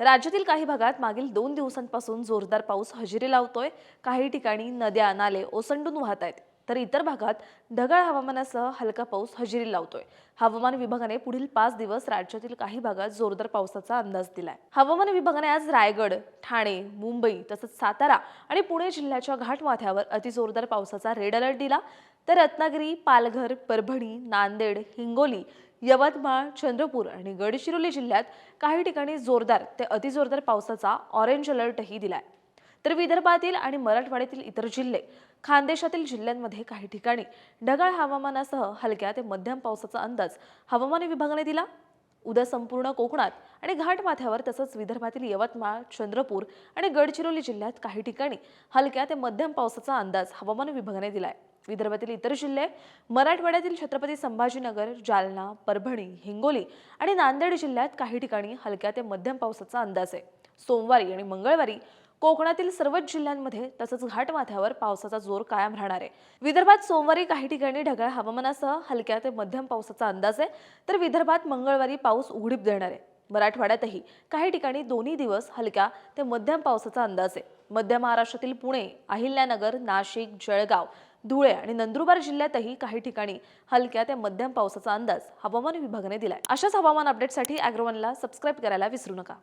राज्यातील काही भागात मागील दोन दिवसांपासून जोरदार पाऊस हजेरी लावतोय. काही ठिकाणी नद्या नाले ओसंडून वाहत आहेत. तर इतर भागात ढगाळ हवामानासह हलका पाऊस हजेरी लावतोय. हवामान विभागाने पुढील पाच दिवस राज्यातील काही भागात जोरदार पावसाचा अंदाज दिलाय. हवामान विभागाने आज रायगड ठाणे मुंबई तसंच सातारा आणि पुणे जिल्ह्याच्या घाटमाथ्यावर अतिजोरदार पावसाचा रेड अलर्ट दिला. तर रत्नागिरी पालघर परभणी नांदेड हिंगोली यवतमाळ चंद्रपूर आणि गडचिरोली जिल्ह्यात काही ठिकाणी जोरदार ते अतिजोरदार पावसाचा ऑरेंज अलर्टही दिलाय. तर विदर्भातील आणि मराठवाड्यातील इतर जिल्हे खानदेशातील जिल्ह्यांमध्ये काही ठिकाणी ढगाळ हवामानासह हलक्या ते मध्यम पावसाचा अंदाज हवामान विभागाने दिला. उद्या संपूर्ण कोकणात आणि घाटमाथ्यावर तसंच विदर्भातील यवतमाळ चंद्रपूर आणि गडचिरोली जिल्ह्यात काही ठिकाणी हलक्या ते मध्यम पावसाचा अंदाज हवामान विभागाने दिलाय. विदर्भातील इतर जिल्हे मराठवाड्यातील छत्रपती संभाजीनगर जालना परभणी हिंगोली आणि नांदेड जिल्ह्यात काही ठिकाणी हलक्या ते मध्यम पावसाचा अंदाज आहे. सोमवारी आणि मंगळवारी कोकणातील सर्वच जिल्ह्यांमध्ये तसंच घाटमाथ्यावर पावसाचा जोर कायम राहणार आहे. विदर्भात सोमवारी काही ठिकाणी ढगाळ हवामानासह हलक्या ते मध्यम पावसाचा अंदाज आहे तर विदर्भात मंगळवारी पाऊस उघडीप देणार आहे. मराठवाड्यातही काही ठिकाणी दोन्ही दिवस हलक्या ते मध्यम पावसाचा अंदाज आहे. मध्य महाराष्ट्रातील पुणे अहिल्यानगर नाशिक जळगाव धुळे आणि नंदुरबार जिल्ह्यातही काही ठिकाणी हलक्या ते मध्यम पावसाचा अंदाज हवामान विभागाने दिलाय. अशाच हवामान अपडेटसाठी अॅग्रोवनला सबस्क्राईब करायला विसरू नका.